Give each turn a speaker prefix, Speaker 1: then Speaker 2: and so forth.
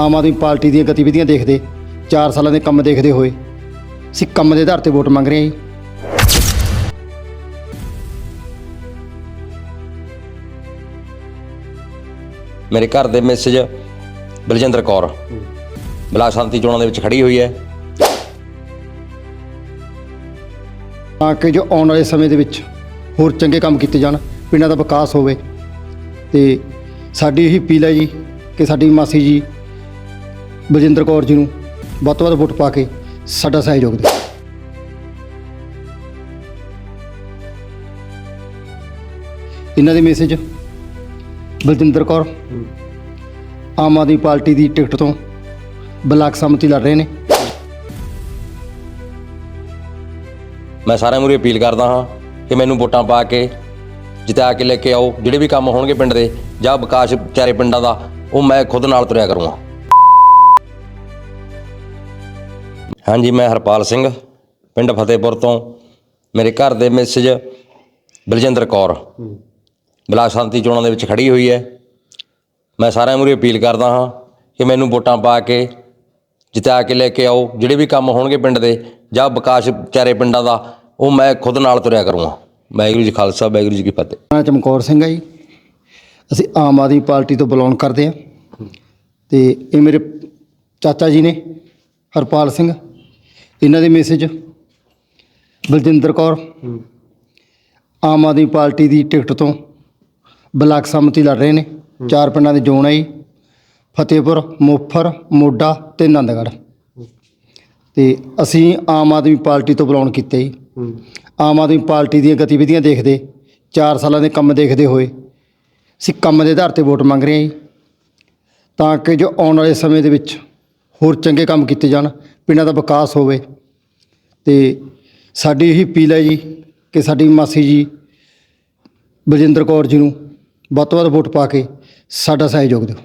Speaker 1: ਆਮ Aadmi party ਦੀਆਂ ਗਤੀਵਿਧੀਆਂ ਦੇਖਦੇ 4 ਸਾਲਾਂ ਦੇ ਕੰਮ ਦੇਖਦੇ ਹੋਏ। ਅਸੀਂ ਕੰਮ ਦੇ ਆਧਾਰ ਤੇ ਵੋਟ ਮੰਗ ਰਹੇ ਹਾਂ ਜੀ।
Speaker 2: ਮੇਰੇ ਘਰ ਦੇ ਮੈਸੇਜ ਬਲਜਿੰਦਰ ਕੌਰ। ਬਲਾਕ ਸ਼ਾਂਤੀ ਚੋਣਾਂ ਦੇ ਵਿੱਚ ਖੜੀ ਹੋਈ ਹੈ।
Speaker 1: ਤਾਂ ਕਿ ਜੋ ਆਉਣ ਵਾਲੇ ਸਮੇਂ ਦੇ ਵਿੱਚ ਹੋਰ ਚੰਗੇ ਕੰਮ ਕੀਤੇ ਜਾਣ ਪਿੰਡਾਂ ਦਾ ਵਿਕਾਸ ਹੋਵੇ। ਤੇ ਸਾਡੀ ਇਹੀ ਅਪੀਲ ਹੈ ਜੀ ਕਿ ਸਾਡੀ ਮਾਸੀ ਜੀ ਬਲਜਿੰਦਰ ਕੌਰ ਜੀ ਨੂੰ ਵੱਧ ਤੋਂ ਵੱਧ ਵੋਟ ਪਾ ਕੇ ਸਾਡਾ ਸਹਿਯੋਗ ਦਿਓ। ਇਹਨਾਂ ਦੇ ਮੈਸੇਜ ਬਲਜਿੰਦਰ ਕੌਰ, ਆਮ ਆਦਮੀ ਪਾਰਟੀ ਦੀ ਟਿਕਟ ਤੋਂ ਬਲਾਕ ਸੰਮਤੀ ਲੜ ਰਹੇ ਨੇ।
Speaker 2: ਮੈਂ ਸਾਰਿਆਂ ਨੂੰ ਅਪੀਲ ਕਰਦਾ ਹਾਂ ਕਿ ਮੈਨੂੰ ਵੋਟਾਂ ਪਾ ਕੇ, ਜਿਤਾ ਕੇ ਲੈ ਕੇ ਆਓ। ਜਿਹੜੇ ਵੀ ਕੰਮ ਹੋਣਗੇ ਪਿੰਡ ਦੇ ਜਾਂ ਵਿਕਾਸ ਚਾਰੇ ਪਿੰਡਾਂ ਦਾ, ਉਹ ਮੈਂ ਖੁਦ ਨਾਲ ਤੁਰਿਆ ਕਰੂੰਗਾ। ਹਾਂਜੀ ਮੈਂ ਹਰਪਾਲ ਸਿੰਘ ਪਿੰਡ ਫਤਿਹਪੁਰ ਤੋਂ। ਮੇਰੇ ਘਰ ਦੇ ਮੈਸੇਜ ਬਲਜਿੰਦਰ ਕੌਰ। ਬਲਾਕ ਸ਼ਾਂਤੀ ਚੋਣਾਂ ਦੇ ਵਿੱਚ ਖੜੀ ਹੋਈ ਹੈ। ਮੈਂ ਸਾਰਿਆਂ ਨੂੰ ਅਪੀਲ ਕਰਦਾ ਹਾਂ ਕਿ ਮੈਨੂੰ ਵੋਟਾਂ ਪਾ ਕੇ ਜਿਤਾ ਕੇ ਲੈ ਕੇ ਆਓ। ਜਿਹੜੇ ਵੀ ਕੰਮ ਹੋਣਗੇ ਪਿੰਡ ਦੇ ਜਾਂ ਵਿਕਾਸ ਚਾਰੇ ਪਿੰਡਾਂ ਦਾ ਉਹ ਮੈਂ ਖੁਦ ਨਾਲ ਤੁਰਿਆ ਕਰੂੰਗਾ। ਵਾਹਿਗੁਰੂ ਜੀ ਖਾਲਸਾ ਵਾਹਿਗੁਰੂ ਜੀ ਕੀ ਫਤਿਹ।
Speaker 1: ਮੈਂ ਚਮਕੌਰ ਸਿੰਘ ਆ ਜੀ। ਅਸੀਂ ਆਮ ਆਦਮੀ ਪਾਰਟੀ ਤੋਂ ਬਿਲੋਂਗ ਕਰਦੇ ਆ ਤੇ ਇਹ ਮੇਰੇ ਚਾਚਾ ਜੀ ਨੇ ਹਰਪਾਲ ਸਿੰਘ। ਇਹਨਾਂ ਦੇ ਮੈਸੇਜ ਬਲਜਿੰਦਰ ਕੌਰ ਆਮ ਆਦਮੀ ਪਾਰਟੀ ਦੀ ਟਿਕਟ ਤੋਂ ਬਲਾਕ ਸੰਮਤੀ ਲੜ ਰਹੇ ਨੇ। ਚਾਰ ਪਿੰਡਾਂ ਦੇ ਜੋਨ ਆ ਜੀ। ਫਤਿਹਪੁਰ ਮੁਫਰ ਮੋਡਾ ਤੇ ਆਨੰਦਗੜ੍ਹ। ਤੇ ਅਸੀਂ ਆਮ ਆਦਮੀ ਪਾਰਟੀ ਤੋਂ ਬਿਲੋਂਗ ਕੀਤੇ ਜੀ। ਆਮ ਆਦਮੀ ਪਾਰਟੀ ਦੀਆਂ ਗਤੀਵਿਧੀਆਂ ਦੇਖਦੇ 4 ਸਾਲਾਂ ਦੇ ਕੰਮ ਦੇਖਦੇ ਹੋਏ ਅਸੀਂ ਕੰਮ ਦੇ ਆਧਾਰ ਤੇ ਵੋਟ ਮੰਗ ਰਹੇ ਹਾਂ ਜੀ। ਤਾਂ ਕਿ ਜੋ ਆਉਣ ਵਾਲੇ ਸਮੇਂ ਦੇ ਵਿੱਚ ਹੋਰ ਚੰਗੇ ਕੰਮ ਕੀਤੇ ਜਾਣ ਪਿੰਡਾਂ ਦਾ ਵਿਕਾਸ ਹੋਵੇ ਤੇ ਸਾਡੀ ਇਹੀ ਅਪੀਲ ਹੈ ਜੀ ਕਿ ਸਾਡੀ ਮਾਸੀ ਜੀ, ਬਲਜਿੰਦਰ ਕੌਰ ਜੀ ਨੂੰ ਵੱਧ ਤੋਂ ਵੱਧ ਵੋਟ ਪਾ ਕੇ ਸਾਡਾ ਸਹਿਯੋਗ ਦਿਓ।